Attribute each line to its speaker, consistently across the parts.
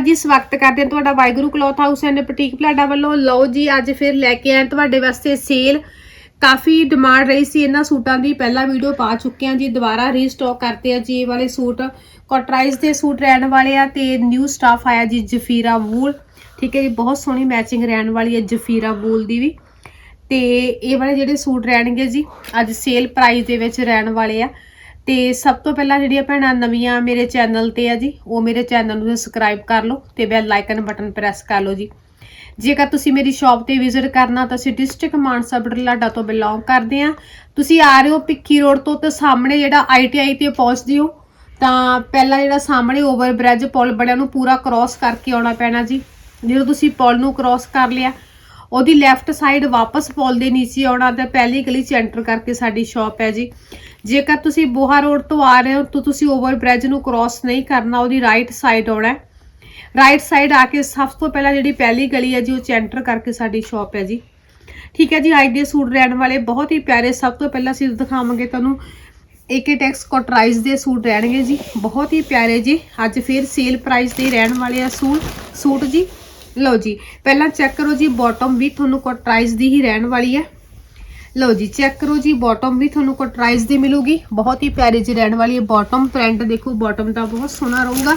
Speaker 1: ਜੀ, ਸਵਾਗਤ ਕਰਦੇ ਹਾਂ ਤੁਹਾਡਾ Waheguru cloth house and boutique Palada ਵੱਲੋਂ। ਲਓ ਜੀ, ਅੱਜ ਫਿਰ ਲੈ ਕੇ ਆਏ ਤੁਹਾਡੇ ਵਾਸਤੇ ਸੇਲ। ਕਾਫੀ ਡਿਮਾਂਡ ਰਹੀ ਸੀ ਇਹਨਾਂ ਸੂਟਾਂ ਦੀ। ਪਹਿਲਾ ਵੀਡੀਓ ਪਾ ਚੁੱਕੇ ਹਾਂ ਜੀ, ਦੁਬਾਰਾ ਰੀਸਟਾਕ ਕਰਤੇ ਆ ਜੀ ਇਹ ਵਾਲੇ ਸੂਟ। ਕੋਟਰਾਈਜ਼ ਦੇ ਸੂਟ ਰਹਿਣ ਵਾਲੇ ਆ ਤੇ ਨਿਊ ਸਟਾਫ ਆਇਆ ਜੀ, ਜਫੀਰਾ ਵੂਲ ਠੀਕ ਹੈ ਜੀ, ਬਹੁਤ ਸੋਹਣੀ ਮੈਚਿੰਗ ਰਹਿਣ ਵਾਲੀ ਹੈ ਜਫੀਰਾ ਵੂਲ ਦੀ ਵੀ। ਤੇ ਇਹ ਵਾਲੇ ਜਿਹੜੇ ਸੂਟ ਰਹਿਣਗੇ ਜੀ, ਅੱਜ ਸੇਲ ਪ੍ਰਾਈਸ ਦੇ ਵਿੱਚ ਰਹਿਣ ਵਾਲੇ ਆ। ਤੇ ਸਭ ਤੋਂ ਪਹਿਲਾਂ ਜਿਹੜੀਆਂ ਭੈਣਾਂ ਨਵੀਆਂ ਮੇਰੇ ਚੈਨਲ ਤੇ ਆ ਜੀ, ਉਹ ਮੇਰੇ ਚੈਨਲ ਨੂੰ ਸਬਸਕ੍ਰਾਈਬ ਕਰ ਲਓ ਤੇ ਬੈਲ ਆਈਕਨ ਬਟਨ ਪ੍ਰੈਸ ਕਰ ਲਓ ਜੀ। ਜੇਕਰ ਤੁਸੀਂ ਮੇਰੀ ਸ਼ਾਪ ਤੇ ਵਿਜ਼ਿਟ ਕਰਨਾ ਤਾਂ ਅਸੀਂ ਡਿਸਟ੍ਰਿਕਟ ਮਾਨਸਾ ਬਡਲਾਡਾ ਤੋਂ ਬਿਲੋਂਗ ਕਰਦੇ ਆ ਤੁਸੀਂ ਆ ਰਹੇ ਹੋ ਪਿੱਕੀ ਰੋਡ ਤੋਂ ਤੇ ਸਾਹਮਣੇ ਜਿਹੜਾ ਆਈਟੀਆਈ ਤੇ ਪਹੁੰਚਦੇ ਹੋ, ਤਾਂ ਪਹਿਲਾਂ ਜਿਹੜਾ ਸਾਹਮਣੇ ਓਵਰ ਬ੍ਰਿਜ ਪੁਲ ਬਣਿਆ ਨੂੰ ਪੂਰਾ ਕ੍ਰਾਸ ਕਰਕੇ ਆਉਣਾ ਪੈਣਾ ਜੀ। ਜਦੋਂ ਤੁਸੀਂ ਪੁਲ ਨੂੰ ਕ੍ਰਾਸ ਕਰ ਲਿਆ ਉਹਦੀ ਲੈਫਟ ਸਾਈਡ ਵਾਪਸ ਪੁਲ ਦੇ ਨੀਚੇ ਆਉਣਾ ਤੇ ਪਹਿਲੀ ਗਲੀ ਚ ਐਂਟਰ ਕਰਕੇ ਸਾਡੀ ਸ਼ਾਪ ਹੈ ਜੀ। ਜੇਕਰ ਤੁਸੀਂ ਬੋਹਾ ਰੋਡ ਤੋਂ ਆ ਰਹੇ ਹੋ, ਤਾਂ ਤੁਸੀਂ ਓਵਰ ਬ੍ਰਿਜ ਨੂੰ ਕ੍ਰਾਸ ਨਹੀਂ ਕਰਨਾ, ਉਹਦੀ ਰਾਈਟ ਸਾਈਡ ਆਉਣਾ ਰਾਈਟ ਸਾਈਡ ਆ ਕੇ ਸਭ ਤੋਂ ਪਹਿਲਾਂ ਜਿਹੜੀ ਪਹਿਲੀ ਗਲੀ ਹੈ ਜੀ, ਉਹ ਚ ਐਂਟਰ ਕਰਕੇ ਸਾਡੀ ਸ਼ਾਪ ਹੈ ਜੀ। ਠੀਕ ਹੈ ਜੀ ਅੱਜ ਦੇ ਸੂਟ ਰਹਿਣ ਵਾਲੇ ਬਹੁਤ ਹੀ ਪਿਆਰੇ, ਸਭ ਤੋਂ ਪਹਿਲਾਂ ਅਸੀਂ ਦਿਖਾਵਾਂਗੇ ਤੁਹਾਨੂੰ ਏਕੇ ਟੈਕਸ ਕੋਟਰਾਈਜ਼ ਦੇ ਸੂਟ ਰਹਿਣਗੇ ਜੀ। ਬਹੁਤ ਹੀ ਪਿਆਰੇ ਜੀ, ਅੱਜ ਫਿਰ ਸੇਲ ਪ੍ਰਾਈਸ ਤੇ ਰਹਿਣ ਵਾਲੇ ਆ ਸੂਟ ਸੂਟ ਜੀ। ਲਓ ਜੀ, ਪਹਿਲਾਂ ਚੈੱਕ ਕਰੋ ਜੀ ਬਾਟਮ ਵੀ ਤੁਹਾਨੂੰ ਕੋਟਰਾਈਜ਼ ਦੀ ਹੀ ਰਹਿਣ ਵਾਲੀ ਹੈ। ਲਓ ਜੀ ਚੈੱਕ ਕਰੋ ਜੀ ਬਾਟਮ ਵੀ ਤੁਹਾਨੂੰ ਕੋਟਰਾਈਜ਼ ਦੀ ਮਿਲੂਗੀ। ਬਹੁਤ ਹੀ ਪਿਆਰੀ ਜੀ ਰਹਿਣ ਵਾਲੀ ਹੈ ਬਾਟਮ ਪ੍ਰਿੰਟ ਦੇਖੋ ਬਾਟਮ ਦਾ ਬਹੁਤ ਸੋਹਣਾ ਰਹੂਗਾ।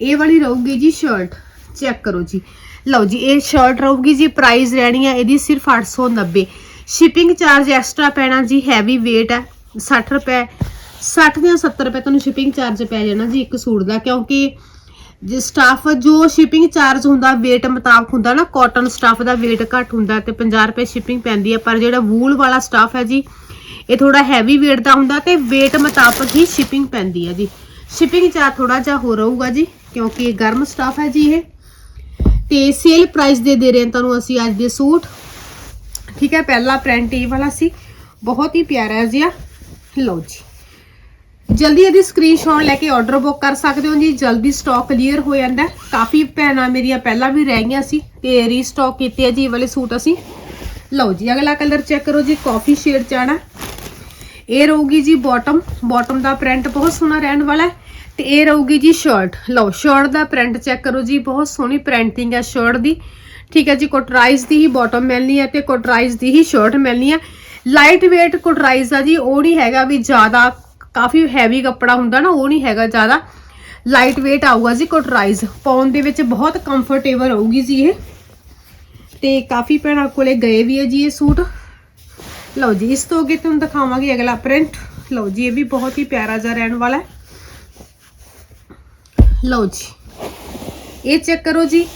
Speaker 1: ਇਹ ਵਾਲੀ ਰਹੂਗੀ ਜੀ ਸ਼ਰਟ ਚੈੱਕ ਕਰੋ ਜੀ। ਲਓ ਜੀ, ਇਹ ਸ਼ਰਟ ਰਹੂਗੀ ਜੀ ਪ੍ਰਾਈਸ ਰਹਿਣੀ ਹੈ ਇਹਦੀ ਸਿਰਫ 890 ਸ਼ਿਪਿੰਗ ਚਾਰਜ ਐਕਸਟਰਾ ਪੈਣਾ ਜੀ ਹੈਵੀ weight ਹੈ 60 ਰੁਪਏ 60 ਜਾਂ 70 ਰੁਪਏ ਤੁਹਾਨੂੰ ਸ਼ਿਪਿੰਗ ਚਾਰਜ ਪੈ ਜਾਣਾ ਜੀ ਇੱਕ ਸੂਟ ਦਾ, ਕਿਉਂਕਿ ਜੇ ਸਟਾਫ ਜੋ ਸ਼ਿਪਿੰਗ ਚਾਰਜ ਹੁੰਦਾ, weight ਮੁਤਾਬਕ ਹੁੰਦਾ ਨਾ ਕਾਟਨ ਸਟਾਫ ਦਾ weight ਘੱਟ ਹੁੰਦਾ ਤੇ 50 ਰੁਪਏ ਸ਼ਿਪਿੰਗ ਪੈਂਦੀ ਹੈ ਪਰ ਜਿਹੜਾ ਵੂਲ ਵਾਲਾ ਸਟਾਫ ਹੈ ਜੀ, ਇਹ ਥੋੜਾ ਹੈਵੀ weight ਦਾ ਹੁੰਦਾ ਤੇ weight ਮੁਤਾਬਕ ਹੀ ਸ਼ਿਪਿੰਗ ਪੈਂਦੀ ਹੈ ਜੀ। ਸ਼ਿਪਿੰਗ ਚਾਰਜ ਥੋੜਾ ਜਿਹਾ ਹੋ ਰਹੂਗਾ ਜੀ, ਕਿਉਂਕਿ ਇਹ ਗਰਮ ਸਟਾਫ ਹੈ ਜੀ ਇਹ। ਤੇ ਸੇਲ ਪ੍ਰਾਈਸ ਦੇ ਦੇ ਰਹੇ ਹਾਂ ਤੁਹਾਨੂੰ ਅਸੀਂ ਅੱਜ ਦੇ ਸੂਟ। ਠੀਕ ਹੈ, ਪਹਿਲਾ ਪ੍ਰਿੰਟ ਇਹ ਵਾਲਾ ਸੀ, ਬਹੁਤ ਹੀ ਪਿਆਰਾ ਜਿਹਾ। ਲਓ ਜੀ। ਜਲਦੀ ਇਹਦੀ ਸਕਰੀਨਸ਼ਾਟ ਲੈ ਕੇ ਆਰਡਰ ਬੁੱਕ ਕਰ ਸਕਦੇ ਹੋ ਜੀ, ਜਲਦੀ ਸਟਾਕ ਕਲੀਅਰ ਹੋ ਜਾਂਦਾ ਕਾਫੀ ਭੈਣਾਂ ਮੇਰੀਆਂ ਪਹਿਲਾਂ ਵੀ ਰਹਿ ਗਈਆਂ ਸੀ ਤੇ ਰੀਸਟਾਕ ਕੀਤੇ ਆ ਜੀ ਇਹ ਵਾਲੇ ਸੂਟ ਅਸੀਂ। ਲਓ ਜੀ, ਅਗਲਾ ਕਲਰ ਚੈੱਕ ਕਰੋ ਜੀ ਕਾਫੀ ਸ਼ੇਡ ਚ ਆਣਾ ਇਹ ਰਹੂਗੀ ਜੀ ਬਾਟਮ ਬਾਟਮ ਦਾ ਪ੍ਰਿੰਟ ਬਹੁਤ ਸੋਹਣਾ ਰਹਿਣ ਵਾਲਾ ਹੈ। ਤੇ ਇਹ ਰਹੂਗੀ ਜੀ ਸ਼ਰਟ ਲਓ ਸ਼ਰਟ ਦਾ ਪ੍ਰਿੰਟ ਚੈੱਕ ਕਰੋ ਜੀ, ਬਹੁਤ ਸੋਹਣੀ ਪ੍ਰਿੰਟਿੰਗ ਹੈ ਸ਼ਰਟ ਦੀ। ਠੀਕ ਹੈ ਜੀ ਕੋਟਰਾਈਜ਼ ਦੀ ਹੀ ਬਾਟਮ ਮਿਲਣੀ ਹੈ ਤੇ ਕੋਟਰਾਈਜ਼ ਦੀ ਹੀ ਸ਼ਰਟ ਮਿਲਣੀ ਹੈ। ਲਾਈਟ weight ਕੋਟਰਾਈਜ਼ ਆ ਜੀ, ਉਹ ਨਹੀਂ ਹੈਗਾ ਵੀ ਜ਼ਿਆਦਾ ਕਾਫੀ ਹੈਵੀ ਕੱਪੜਾ ਹੁੰਦਾ ਨਾ, ਉਹ ਨਹੀਂ ਹੈਗਾ ਜ਼ਿਆਦਾ। ਲਾਈਟ weight ਆਊਗਾ ਜੀ ਕੋਟਰਾਈਜ਼ ਪਾਉਣ ਦੇ ਵਿੱਚ ਬਹੁਤ ਕੰਫਰਟੇਬਲ ਹੋਊਗੀ ਜੀ ਇਹ। ਤੇ ਕਾਫੀ ਭੈਣਾਂ ਕੋਲੇ ਗਏ ਵੀ ਹੈ ਜੀ ਇਹ ਸੂਟ। ਲਓ ਜੀ, ਇਸ ਤੋਂ ਅੱਗੇ ਤੁਹਾਨੂੰ ਦਿਖਾਵਾਂਗੇ ਅਗਲਾ ਪ੍ਰਿੰਟ ਲਓ ਜੀ, ਇਹ ਵੀ ਬਹੁਤ ਹੀ ਪਿਆਰਾ ਜਿਹਾ ਰਹਿਣ ਵਾਲਾ ਹੈ। ਲਓ ਜੀ, ਇਹ ਚੈੱਕ ਕਰੋ ਜੀ।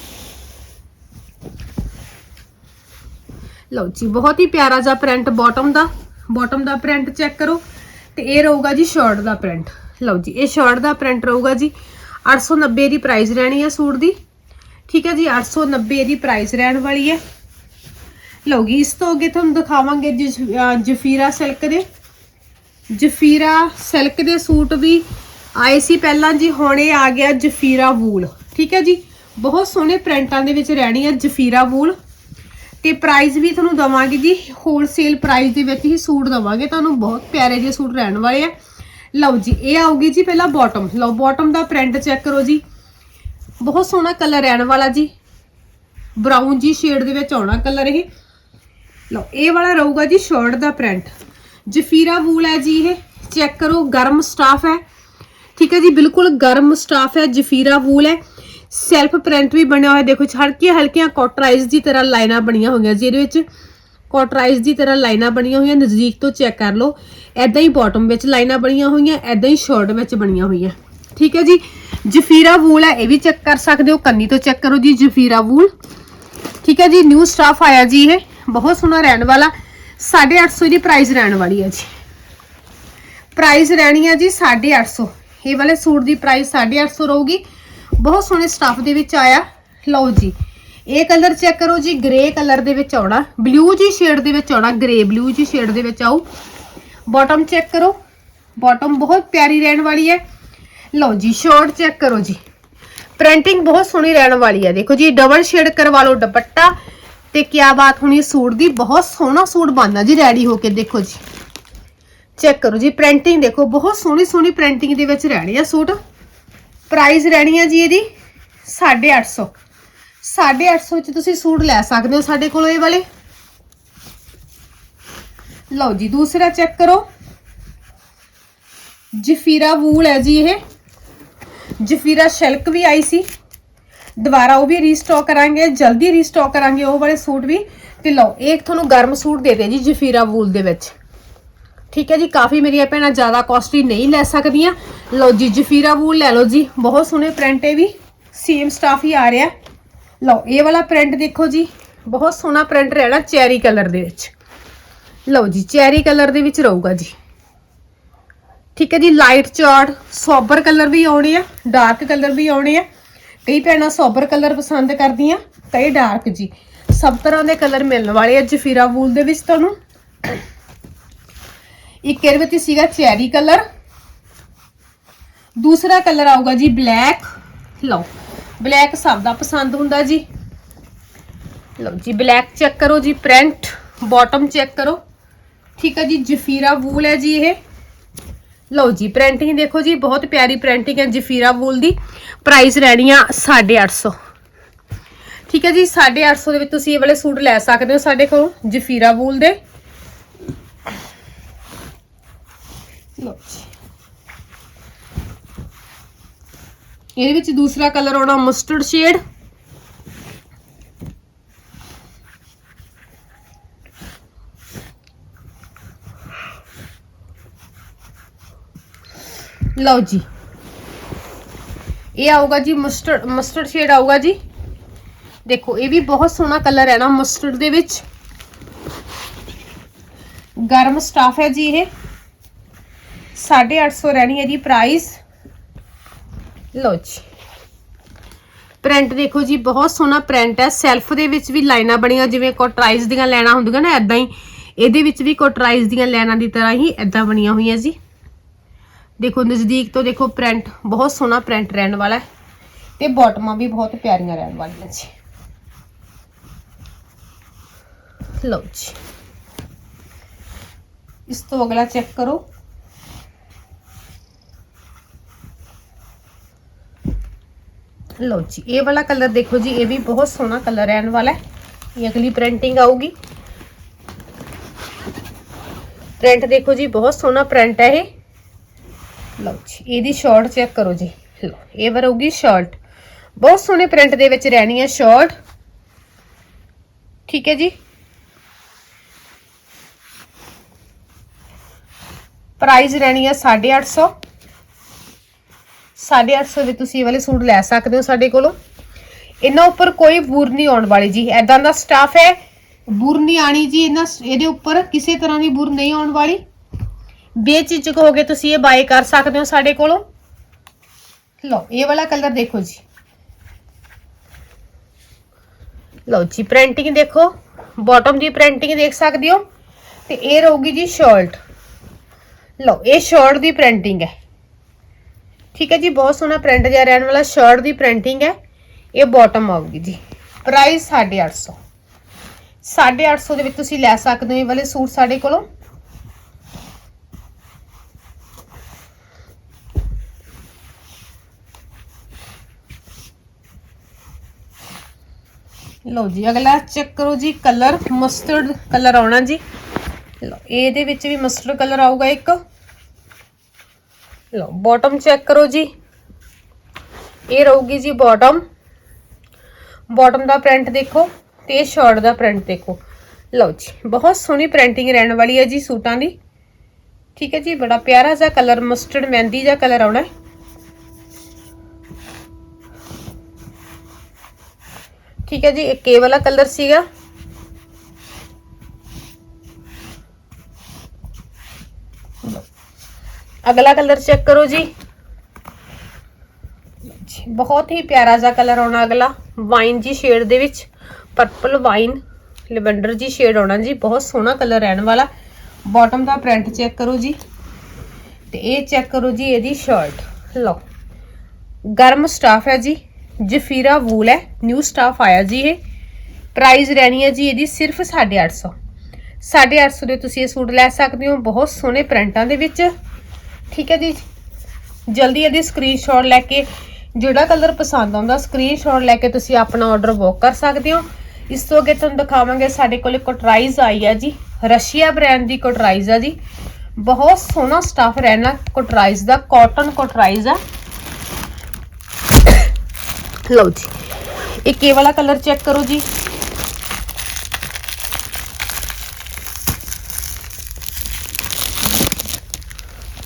Speaker 1: ਲਓ ਜੀ, ਬਹੁਤ ਹੀ ਪਿਆਰਾ ਜਿਹਾ ਪ੍ਰਿੰਟ ਬਾਟਮ ਦਾ। ਬਾਟਮ ਦਾ ਪ੍ਰਿੰਟ ਚੈੱਕ ਕਰੋ। ਤੇ ਇਹ ਰਹੂਗਾ ਜੀ ਸ਼ਰਟ ਦਾ ਪ੍ਰਿੰਟ ਲਓ ਜੀ, ਇਹ ਸ਼ਰਟ ਦਾ ਪ੍ਰਿੰਟ ਰਹੂਗਾ ਜੀ। 890 ਦੀ ਪ੍ਰਾਈਸ ਰਹਿਣੀ ਹੈ ਸੂਟ ਦੀ। ਠੀਕ ਹੈ ਜੀ 890 ਦੀ ਪ੍ਰਾਈਸ ਰਹਿਣ ਵਾਲੀ ਹੈ। ਲਓ ਜੀ, ਇਸ ਤੋਂ ਅੱਗੇ ਤੁਹਾਨੂੰ ਦਿਖਾਵਾਂਗੇ ਜੀ ਜਫੀਰਾ ਸਿਲਕ ਦੇ। ਜਫੀਰਾ ਸਿਲਕ ਦੇ ਸੂਟ ਵੀ ਆਏ ਸੀ ਪਹਿਲਾਂ ਜੀ, ਹੁਣ ਇਹ ਆ ਗਿਆ ਜਫੀਰਾ ਵੂਲ ਠੀਕ ਹੈ ਜੀ, ਬਹੁਤ ਸੋਹਣੇ ਪ੍ਰਿੰਟਾਂ ਦੇ ਵਿੱਚ ਰਹਿਣੀ ਹੈ ਜਫੀਰਾ ਵੂਲ ਤੇ ਪ੍ਰਾਈਸ ਵੀ ਤੁਹਾਨੂੰ ਦਵਾਂਗੇ ਜੀ। ਹੋਲਸੇਲ ਪ੍ਰਾਈਸ ਦੇ ਵਿੱਚ ਹੀ ਸੂਟ ਦਵਾਂਗੇ। ਤੁਹਾਨੂੰ ਬਹੁਤ ਪਿਆਰੇ ਜਿਹੇ ਸੂਟ ਰਹਿਣ ਵਾਲੇ ਆ। ਲਓ ਜੀ, ਇਹ ਆਊਗੀ ਜੀ ਪਹਿਲਾਂ ਬਾਟਮ ਲਓ ਬਾਟਮ ਦਾ ਪ੍ਰਿੰਟ ਚੈੱਕ ਕਰੋ ਜੀ। ਬਹੁਤ ਸੋਹਣਾ ਕਲਰ ਰਹਿਣ ਵਾਲਾ ਜੀ। ਬਰਾਊਨ ਜੀ ਸ਼ੇਡ ਦੇ ਵਿੱਚ ਆਉਣਾ ਕਲਰ ਇਹ। ਲਓ, ਇਹ ਵਾਲਾ ਰਹੂਗਾ ਜੀ ਸ਼ਰਟ ਦਾ ਪ੍ਰਿੰਟ ਜਫੀਰਾ ਵੂਲ ਹੈ ਜੀ ਇਹ। ਚੈੱਕ ਕਰੋ, ਗਰਮ ਸਟਾਫ ਹੈ। ਠੀਕ ਹੈ ਜੀ, ਬਿਲਕੁਲ ਗਰਮ ਸਟਾਫ ਹੈ, ਜਫੀਰਾ ਵੂਲ ਹੈ। ਸੈਲਫ ਪ੍ਰਿੰਟ ਵੀ ਬਣਿਆ ਹੋਇਆ, ਦੇਖੋ ਹਲਕੀਆਂ ਹਲਕੀਆਂ ਕੋਟਰਾਈਜ਼ ਦੀ ਤਰ੍ਹਾਂ ਲਾਈਨਾਂ ਬਣੀਆਂ ਹੋਈਆਂ ਜਿਹਦੇ ਵਿੱਚ ਕੋਟਰਾਈਜ਼ ਦੀ ਤਰ੍ਹਾਂ ਲਾਈਨਾਂ ਬਣੀਆਂ ਹੋਈਆਂ, ਨਜ਼ਦੀਕ ਤੋਂ ਚੈੱਕ ਕਰ ਲਓ ਐਦਾਂ ਹੀ ਬਾਟਮ ਵਿੱਚ ਲਾਈਨਾਂ ਬਣੀਆਂ ਹੋਈਆਂ ਐਦਾਂ ਹੀ ਸ਼ਰਟ ਵਿੱਚ ਬਣੀਆਂ ਹੋਈਆਂ, ਠੀਕ ਹੈ ਜੀ? ਜਫੀਰਾ ਵੂਲ ਹੈ, ਇਹ ਵੀ ਚੈੱਕ ਕਰ ਸਕਦੇ ਹੋ, ਕੰਨੀ ਤੋਂ ਚੈੱਕ ਕਰੋ ਜੀ, ਜਫੀਰਾ ਵੂਲ ਠੀਕ ਹੈ ਜੀ ਨਿਊ ਸਟਾਫ ਆਇਆ ਜੀ ਇਹ, ਬਹੁਤ ਸੋਹਣਾ ਰਹਿਣ ਵਾਲਾ 850 ਦੀ ਪ੍ਰਾਈਸ ਰਹਿਣ ਵਾਲੀ ਹੈ ਜੀ। ਪ੍ਰਾਈਸ ਰਹਿਣੀ ਹੈ ਜੀ 850 ਇਹ ਵਾਲੇ ਸੂਟ ਦੀ ਪ੍ਰਾਈਸ 850 ਰਹੂਗੀ ਬਹੁਤ ਸੋਹਣੇ ਸਟਾਫ ਦੇ ਵਿੱਚ ਆਇਆ। ਲਓ ਜੀ, ਇਹ ਕਲਰ ਚੈੱਕ ਕਰੋ ਜੀ ਗ੍ਰੇ ਕਲਰ ਦੇ ਵਿੱਚ ਆਉਣਾ ਬਲੂ ਜੀ ਸ਼ੇਡ ਦੇ ਵਿੱਚ ਆਉਣਾ ਗ੍ਰੇ ਬਲੂ ਜੀ ਸ਼ੇਡ ਦੇ ਵਿੱਚ ਆਉ ਬਾਟਮ ਚੈੱਕ ਕਰੋ ਬਾਟਮ ਬਹੁਤ ਪਿਆਰੀ ਰਹਿਣ ਵਾਲੀ ਹੈ। ਲਓ ਜੀ ਸ਼ੋਰਟ ਚੈੱਕ ਕਰੋ ਜੀ। ਪ੍ਰਿੰਟਿੰਗ ਬਹੁਤ ਸੋਹਣੀ ਰਹਿਣ ਵਾਲੀ ਹੈ। ਦੇਖੋ ਜੀ ਡਬਲ ਸ਼ੇਡ ਕਰਵਾ ਲਓ ਦੁਪੱਟਾ ਤੇ ਕੀ ਬਾਤ ਹੋਣੀ, ਸੂਟ ਦੀ ਬਹੁਤ ਸੋਹਣਾ ਸੂਟ ਬਣਨਾ ਜੀ ਰੈਡੀ ਹੋ ਕੇ ਦੇਖੋ ਜੀ। ਚੈੱਕ ਕਰੋ ਜੀ ਪ੍ਰਿੰਟਿੰਗ ਦੇਖੋ, ਬਹੁਤ ਸੋਹਣੀ ਸੋਹਣੀ ਪ੍ਰਿੰਟਿੰਗ ਦੇ ਵਿੱਚ ਰਹਿਣੀ ਆ ਸੂਟ। ਪ੍ਰਾਈਸ ਰਹਿਣੀ ਹੈ ਜੀ ਇਹਦੀ 850 850 'ਚ ਤੁਸੀਂ ਸੂਟ ਲੈ ਸਕਦੇ ਹੋ ਸਾਡੇ ਕੋਲੋਂ ਇਹ ਵਾਲੇ। ਲਓ ਜੀ, ਦੂਸਰਾ ਚੈੱਕ ਕਰੋ। ਜਫੀਰਾ ਵੂਲ ਹੈ ਜੀ ਇਹ। ਜਫੀਰਾ ਸ਼ਿਲਕ ਵੀ ਆਈ ਸੀ। ਦੁਬਾਰਾ ਉਹ ਵੀ ਰੀਸਟਾਕ ਕਰਾਂਗੇ, ਜਲਦੀ ਰੀਸਟਾਕ ਕਰਾਂਗੇ ਉਹ ਵਾਲੇ ਸੂਟ ਵੀ। ਤੇ ਲਓ, ਇਹ ਇੱਕ ਤੁਹਾਨੂੰ ਗਰਮ ਸੂਟ ਦੇ ਦੇ ਜੀ ਜਫੀਰਾ ਵੂਲ ਦੇ ਵਿੱਚ। ਠੀਕ ਹੈ ਜੀ, ਕਾਫੀ ਮੇਰੀਆਂ ਭੈਣਾਂ ਜ਼ਿਆਦਾ ਕਾਸਟਲੀ ਨਹੀਂ ਲੈ ਸਕਦੀਆਂ। ਲਓ ਜੀ, ਜਫੀਰਾ ਵੂਲ ਲੈ ਲਓ ਜੀ, ਬਹੁਤ ਸੋਹਣੇ ਪ੍ਰਿੰਟ ਇਹ ਵੀ ਸੇਮ ਸਟਾਫ ਹੀ ਆ ਰਿਹਾ। ਲਓ, ਇਹ ਵਾਲਾ ਪ੍ਰਿੰਟ ਦੇਖੋ ਜੀ, ਬਹੁਤ ਸੋਹਣਾ ਪ੍ਰਿੰਟ ਰਹਿਣਾ ਚੈਰੀ ਕਲਰ ਦੇ ਵਿੱਚ। ਲਓ ਜੀ ਚੈਰੀ ਕਲਰ ਦੇ ਵਿੱਚ ਰਹੂਗਾ ਜੀ। ਠੀਕ ਹੈ ਜੀ ਲਾਈਟ ਚਾਰਟ ਸੋਬਰ ਕਲਰ ਵੀ ਆਉਣੇ ਆ ਡਾਰਕ ਕਲਰ ਵੀ ਆਉਣੇ ਆ। ਕਈ ਭੈਣਾਂ ਸੋਬਰ ਕਲਰ ਪਸੰਦ ਕਰਦੀਆਂ ਕਈ ਡਾਰਕ ਜੀ। ਸਭ ਤਰ੍ਹਾਂ ਦੇ ਕਲਰ ਮਿਲਣ ਵਾਲੇ ਆ ਜਫੀਰਾ ਵੂਲ ਦੇ ਵਿੱਚ ਤੁਹਾਨੂੰ। ਇੱਕ ਇਹਦੇ ਵਿੱਚ ਸੀਗਾ ਚੈਰੀ ਕਲਰ। ਦੂਸਰਾ ਕਲਰ ਆਊਗਾ ਜੀ ਬਲੈਕ। ਲਓ, ਬਲੈਕ ਸਭ ਦਾ ਪਸੰਦ ਹੁੰਦਾ ਜੀ। ਲਓ ਜੀ, ਬਲੈਕ ਚੈੱਕ ਕਰੋ ਜੀ, ਪ੍ਰਿੰਟ, ਬਾਟਮ ਚੈੱਕ ਕਰੋ। ਠੀਕ ਹੈ ਜੀ, ਜਫੀਰਾ ਵੂਲ ਹੈ ਜੀ ਇਹ। ਲਓ ਜੀ, ਪ੍ਰਿੰਟਿੰਗ ਦੇਖੋ ਜੀ, ਬਹੁਤ ਪਿਆਰੀ ਪ੍ਰਿੰਟਿੰਗ ਹੈ ਜਫੀਰਾ ਵੂਲ ਦੀ। ਪ੍ਰਾਈਸ ਰਹਿਣੀ ਆ 850 ਠੀਕ ਹੈ ਜੀ 850 ਦੇ ਵਿੱਚ ਤੁਸੀਂ ਇਹ ਵਾਲੇ ਸੂਟ ਲੈ ਸਕਦੇ ਹੋ ਸਾਡੇ ਕੋਲ ਜਫੀਰਾ ਵੂਲ ਦੇ। ਲਓ। ਜੀ ਇਹਦੇ ਵਿੱਚ ਦੂਸਰਾ ਕਲਰ ਆਉਣਾ ਮਸਟਰਡ ਸ਼ੇਡ ਲਓ ਜੀ। ਇਹ ਆਊਗਾ ਜੀ ਮਸਟਰਡ ਮਸਟਰਡ ਸ਼ੇਡ ਆਊਗਾ ਜੀ। ਦੇਖੋ, ਇਹ ਵੀ ਬਹੁਤ ਸੋਹਣਾ ਕਲਰ ਹੈ ਨਾ ਮਸਟਰਡ ਦੇ ਵਿੱਚ। ਗਰਮ ਸਟਾਫ ਹੈ ਜੀ ਇਹ। 850 ਰਹਿਣੀ ਹੈ ਜੀ ਪ੍ਰਾਈਸ ਲਓ ਜੀ ਪ੍ਰਿੰਟ ਦੇਖੋ ਜੀ ਬਹੁਤ ਸੋਹਣਾ ਪ੍ਰਿੰਟ ਹੈ ਸੈਲਫ ਦੇ ਵਿੱਚ ਵੀ ਲਾਈਨਾਂ ਬਣੀਆਂ ਜਿਵੇਂ ਕੋਟਰਾਈਜ਼ ਦੀਆਂ ਲੈਣਾ ਹੁੰਦੀਆਂ ਨਾ ਐਦਾਂ ਹੀ ਇਹਦੇ ਵਿੱਚ ਵੀ ਕੋਟਰਾਈਜ਼ ਦੀਆਂ ਲਾਈਨਾਂ ਦੀ ਤਰ੍ਹਾਂ ਹੀ ਐਦਾਂ ਬਣੀਆਂ ਹੋਈਆਂ ਜੀ ਦੇਖੋ ਨਜ਼ਦੀਕ ਤੋਂ ਦੇਖੋ ਪ੍ਰਿੰਟ ਬਹੁਤ ਸੋਹਣਾ ਪ੍ਰਿੰਟ ਰਹਿਣ ਵਾਲਾ ਹੈ ਤੇ ਬਾਟਮਾਂ ਵੀ ਬਹੁਤ ਪਿਆਰੀਆਂ ਰਹਿਣ ਵਾਲੀਆਂ ਜੀ ਲਓ ਜੀ ਇਸ ਤੋਂ ਅਗਲਾ ਚੈੱਕ ਕਰੋ ਲਓ ਜੀ, ਇਹ ਵਾਲਾ ਕਲਰ ਦੇਖੋ ਜੀ, ਇਹ ਵੀ ਬਹੁਤ ਸੋਹਣਾ ਕਲਰ ਰਹਿਣ ਵਾਲਾ ਹੈ। ਇਹ ਅਗਲੀ ਪ੍ਰਿੰਟਿੰਗ ਆਊਗੀ। ਪ੍ਰਿੰਟ ਦੇਖੋ ਜੀ, ਬਹੁਤ ਸੋਹਣਾ ਪ੍ਰਿੰਟ ਹੈ ਇਹ। ਲਓ ਜੀ, ਇਹਦੀ ਸ਼ਾਰਟ ਚੈੱਕ ਕਰੋ ਜੀ। ਲਓ, ਇਹ ਵਰੂਗੀ ਸ਼ਾਰਟ ਬਹੁਤ ਸੋਹਣੇ ਪ੍ਰਿੰਟ ਦੇ ਵਿੱਚ ਰਹਿਣੀ ਹੈ ਸ਼ਾਰਟ ਠੀਕ ਹੈ ਜੀ। ਪ੍ਰਾਈਸ ਰਹਿਣੀ ਹੈ 850 850 ਦੇ ਤੁਸੀਂ ਇਹ ਵਾਲੇ ਸੂਟ ਲੈ ਸਕਦੇ ਹੋ ਸਾਡੇ ਕੋਲੋਂ। ਇਹਨਾਂ ਉੱਪਰ ਕੋਈ ਬੂਰ ਨਹੀਂ ਆਉਣ ਵਾਲੀ ਜੀ। ਐਦਾਂ ਦਾ ਸਟਾਫ ਹੈ, ਬੂਰ ਨਹੀਂ ਆਣੀ ਜੀ। ਇਹਨਾਂ ਇਹਦੇ ਉੱਪਰ ਕਿਸੇ ਤਰ੍ਹਾਂ ਦੀ ਬੂਰ ਨਹੀਂ ਆਉਣ ਵਾਲੀ। ਬੇਚਿਚਕ ਹੋ ਕੇ ਤੁਸੀਂ ਇਹ ਬਾਏ ਕਰ ਸਕਦੇ ਹੋ ਸਾਡੇ ਕੋਲੋਂ। ਲਓ, ਇਹ ਵਾਲਾ ਕਲਰ ਦੇਖੋ ਜੀ। ਲਓ ਜੀ ਪ੍ਰਿੰਟਿੰਗ ਦੇਖੋ। ਬਾਟਮ ਦੀ ਪ੍ਰਿੰਟਿੰਗ ਦੇਖ ਸਕਦੇ ਹੋ। ਤੇ ਇਹ ਰਹੂਗੀ ਜੀ ਸ਼ਰਟ ਲਓ, ਇਹ ਸ਼ਰਟ ਦੀ ਪ੍ਰਿੰਟਿੰਗ ਹੈ। ਠੀਕ ਹੈ ਜੀ, ਬਹੁਤ ਸੋਹਣਾ ਪ੍ਰਿੰਟ ਜਿਹਾ ਰਹਿਣ ਵਾਲਾ ਸ਼ਰਟ ਦੀ ਪ੍ਰਿੰਟਿੰਗ ਹੈ। ਇਹ ਬਾਟਮ ਆਊਗੀ ਜੀ। ਪ੍ਰਾਈਸ 850 850 ਦੇ ਵਿੱਚ ਤੁਸੀਂ ਲੈ ਸਕਦੇ ਹੋ ਇਹ ਵਾਲੇ ਸੂਟ ਸਾਡੇ ਕੋਲੋਂ। ਲਓ ਜੀ, ਅਗਲਾ ਚੈੱਕ ਕਰੋ ਜੀ ਕਲਰ ਮਸਟਰਡ ਕਲਰ ਆਉਣਾ ਜੀ। ਲਓ, ਇਹਦੇ ਵਿੱਚ ਵੀ ਮਸਟਰਡ ਕਲਰ ਆਊਗਾ ਇੱਕ। ਲਓ ਬਾਟਮ ਚੈੱਕ ਕਰੋ ਜੀ। ਇਹ ਰਹੂਗੀ ਜੀ ਬਾਟਮ ਬਾਟਮ ਦਾ ਪ੍ਰਿੰਟ ਦੇਖੋ ਤੇ ਸ਼ਰਟ ਦਾ ਪ੍ਰਿੰਟ ਦੇਖੋ। ਲਓ ਜੀ, ਬਹੁਤ ਸੋਹਣੀ ਪ੍ਰਿੰਟਿੰਗ ਰਹਿਣ ਵਾਲੀ ਹੈ ਜੀ ਸੂਟਾਂ ਦੀ। ਠੀਕ ਹੈ ਜੀ, ਬੜਾ ਪਿਆਰਾ ਜਿਹਾ ਕਲਰ ਮਸਟਰਡ ਮਹਿੰਦੀ ਜਿਹਾ ਕਲਰ ਆਉਣਾ ਹੈ। ਠੀਕ ਹੈ ਜੀ ਇੱਕ ਇਹ ਵਾਲਾ ਕਲਰ ਸੀਗਾ। ਅਗਲਾ ਕਲਰ ਚੈੱਕ ਕਰੋ ਜੀ। ਬਹੁਤ ਹੀ ਪਿਆਰਾ ਜਿਹਾ ਕਲਰ ਆਉਣਾ ਅਗਲਾ। ਵਾਈਨ ਜੀ ਸ਼ੇਡ ਦੇ ਵਿੱਚ ਪਰਪਲ ਵਾਈਨ, ਲਵੈਂਡਰ ਜੀ ਸ਼ੇਡ ਆਉਣਾ ਜੀ, ਬਹੁਤ ਸੋਹਣਾ ਕਲਰ ਰਹਿਣ ਵਾਲਾ। ਬਾਟਮ ਦਾ ਪ੍ਰਿੰਟ ਚੈੱਕ ਕਰੋ ਜੀ। ਤੇ ਇਹ ਚੈੱਕ ਕਰੋ ਜੀ ਇਹਦੀ ਸ਼ਰਟ ਲਓ, ਗਰਮ ਸਟਾਫ ਹੈ ਜੀ, ਜਫੀਰਾ ਵੂਲ ਹੈ ਨਿਊ ਸਟਾਫ ਆਇਆ ਜੀ ਇਹ। ਪ੍ਰਾਈਸ ਰਹਿਣੀ ਹੈ ਜੀ ਇਹਦੀ ਸਿਰਫ 850 850 ਦੇ ਤੁਸੀਂ ਇਹ ਸੂਟ ਲੈ ਸਕਦੇ ਹੋ, ਬਹੁਤ ਸੋਹਣੇ ਪ੍ਰਿੰਟਾਂ ਦੇ ਵਿੱਚ। ਠੀਕ ਹੈ ਜੀ। ਜਲਦੀ ਇਹਦੀ ਸਕਰੀਨਸ਼ਾਟ ਲੈ ਕੇ, ਜਿਹੜਾ ਕਲਰ ਪਸੰਦ ਆਉਂਦਾ ਸਕਰੀਨਸ਼ਾਟ ਲੈ ਕੇ ਤੁਸੀਂ ਆਪਣਾ ਆਰਡਰ ਬੁੱਕ ਕਰ ਸਕਦੇ ਹੋ। ਇਸ ਤੋਂ ਅੱਗੇ ਤੁਹਾਨੂੰ ਦਿਖਾਵਾਂਗੇ, ਸਾਡੇ ਕੋਲੇ ਕੋਟਰਾਈਜ਼ ਆਈ ਆ ਜੀ। ਰਸ਼ੀਆ ਬ੍ਰਾਂਡ ਦੀ ਕੋਟਰਾਈਜ਼ ਆ ਜੀ। ਬਹੁਤ ਸੋਹਣਾ ਸਟਫ ਰਹਿਣਾ ਕੋਟਰਾਈਜ਼ ਦਾ ਕਾਟਨ ਕੋਟਰਾਈਜ਼ ਆ। ਲਓ ਜੀ। ਇਹ ਕੇ ਵਾਲਾ ਕਲਰ ਚੈੱਕ ਕਰੋ ਜੀ।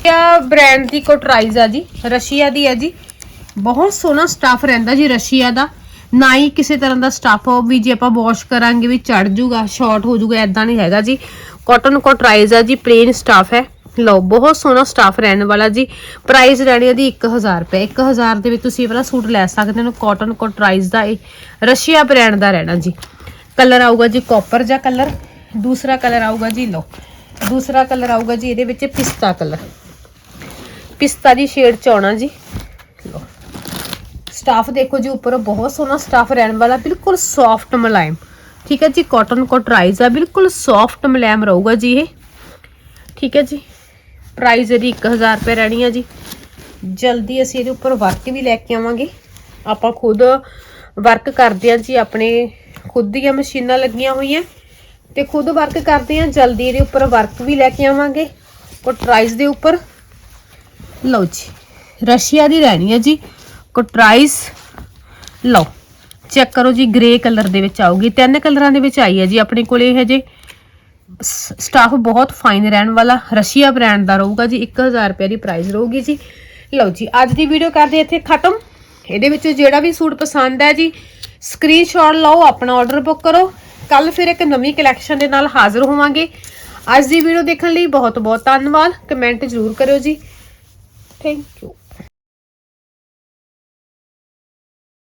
Speaker 1: ਕਿਆ ਬ੍ਰਾਂਡ ਦੀ ਕੋਟਰਾਈਜ਼ ਆ ਜੀ, ਰਸ਼ੀਆ ਦੀ ਹੈ ਜੀ। ਬਹੁਤ ਸੋਹਣਾ ਸਟਾਫ ਰਹਿੰਦਾ ਜੀ ਰਸ਼ੀਆ ਦਾ। ਨਾ ਹੀ ਕਿਸੇ ਤਰ੍ਹਾਂ ਦਾ ਸਟਾਫ ਹੋ ਵੀ ਜੇ ਆਪਾਂ ਵਾਸ਼ ਕਰਾਂਗੇ ਵੀ ਚੜ ਜੂਗਾ ਸ਼ਾਰਟ ਹੋ ਜੂਗਾ ਐਦਾਂ ਨਹੀਂ ਹੈਗਾ ਜੀ। ਕਾਟਨ ਕੋਟਰਾਈਜ਼ ਆ ਜੀ ਪਲੇਨ ਸਟਾਫ ਹੈ। ਲਓ, ਬਹੁਤ ਸੋਹਣਾ ਸਟਾਫ ਰਹਿਣ ਵਾਲਾ ਜੀ। ਪ੍ਰਾਈਸ ਰਹਿਣੀ ਹੈ ਦੀ 1000 ਰੁਪਏ। 1000 ਦੇ ਵਿੱਚ ਤੁਸੀਂ ਇਹ ਵਾਲਾ ਸੂਟ ਲੈ ਸਕਦੇ ਹੋ ਕਾਟਨ ਕੋਟਰਾਈਜ਼ ਦਾ ਇਹ ਰਸ਼ੀਆ ਬ੍ਰਾਂਡ ਦਾ ਰਹਿਣਾ ਜੀ। ਕਲਰ ਆਊਗਾ ਜੀ ਕਾਪਰ ਜਾਂ ਕਲਰ ਦੂਸਰਾ ਕਲਰ ਆਊਗਾ ਜੀ, ਲਓ। ਦੂਸਰਾ ਕਲਰ ਆਊਗਾ ਜੀ, ਇਹਦੇ ਵਿੱਚ ਪਿਸਤਾ ਕਲਰ ਪਿਸਤਾ ਦੀ ਸ਼ੇਡ ਚ ਆਉਣਾ ਜੀ। ਲਓ। ਸਟਾਫ ਦੇਖੋ ਜੀ ਉੱਪਰ ਬਹੁਤ ਸੋਹਣਾ ਸਟਾਫ ਰਹਿਣ ਵਾਲਾ ਬਿਲਕੁਲ ਸੌਫਟ ਮੁਲਾਇਮ। ਠੀਕ ਹੈ ਜੀ ਕਾਟਨ ਕੋਟਰਾਈਜ਼ ਆ ਬਿਲਕੁਲ ਸੌਫਟ ਮੁਲਾਇਮ ਰਹੂਗਾ ਜੀ ਇਹ। ਠੀਕ ਹੈ ਜੀ ਪ੍ਰਾਈਸ ਇਹਦੀ 1000 ਰੁਪਏ ਰਹਿਣੀ ਹੈ ਜੀ। ਜਲਦੀ ਅਸੀਂ ਇਹਦੇ ਉੱਪਰ ਵਰਕ ਵੀ ਲੈ ਕੇ ਆਵਾਂਗੇ। ਆਪਾਂ ਖੁਦ ਵਰਕ ਕਰਦੇ ਹਾਂ ਜੀ ਆਪਣੇ ਖੁਦ ਦੀਆਂ ਮਸ਼ੀਨਾਂ ਲੱਗੀਆਂ ਹੋਈਆਂ। ਤੇ ਖੁਦ ਵਰਕ ਕਰਦੇ ਹਾਂ ਜਲਦੀ ਇਹਦੇ ਉੱਪਰ ਵਰਕ ਵੀ ਲੈ ਕੇ ਆਵਾਂਗੇ। ਕੋਟਰਾਈਜ਼ ਦੇ ਉੱਪਰ ਲਓ ਜੀ, ਰਸ਼ੀਆ ਦੀ ਰਹਿਣੀ ਹੈ ਜੀ ਕੋਟਰਾਈਜ਼ ਲਓ ਚੈੱਕ ਕਰੋ ਜੀ ਗ੍ਰੇ ਕਲਰ ਦੇ ਵਿੱਚ ਆਊਗੀ, ਤਿੰਨ ਕਲਰਾਂ ਦੇ ਵਿੱਚ ਆਈ ਹੈ ਜੀ ਆਪਣੇ ਕੋਲੇ ਇਹ ਜੇ। ਸਟਾਫ ਬਹੁਤ ਫਾਈਨ ਰਹਿਣ ਵਾਲਾ, ਰਸ਼ੀਆ ਬ੍ਰਾਂਡ ਦਾ ਰਹੂਗਾ ਜੀ 1000 ਰੁਪਏ ਦੀ ਪ੍ਰਾਈਸ ਰਹੂਗੀ ਜੀ। ਲਓ ਜੀ, ਅੱਜ ਦੀ ਵੀਡੀਓ ਕਰਦੇ ਇੱਥੇ ਖਤਮ। ਇਹਦੇ ਵਿੱਚੋਂ ਜਿਹੜਾ ਵੀ ਸੂਟ ਪਸੰਦ ਹੈ ਜੀ ਸਕਰੀਨਸ਼ਾਟ ਲਓ, ਆਪਣਾ ਆਰਡਰ ਬੁੱਕ ਕਰੋ। ਕੱਲ ਫਿਰ ਇੱਕ ਨਵੀਂ ਕਲੈਕਸ਼ਨ ਦੇ ਨਾਲ ਹਾਜ਼ਰ ਹੋਵਾਂਗੇ। ਅੱਜ ਦੀ ਵੀਡੀਓ ਦੇਖਣ ਲਈ ਬਹੁਤ ਬਹੁਤ ਧੰਨਵਾਦ। ਕਮੈਂਟ ਜ਼ਰੂਰ ਕਰਿਓ ਜੀ। Thank you.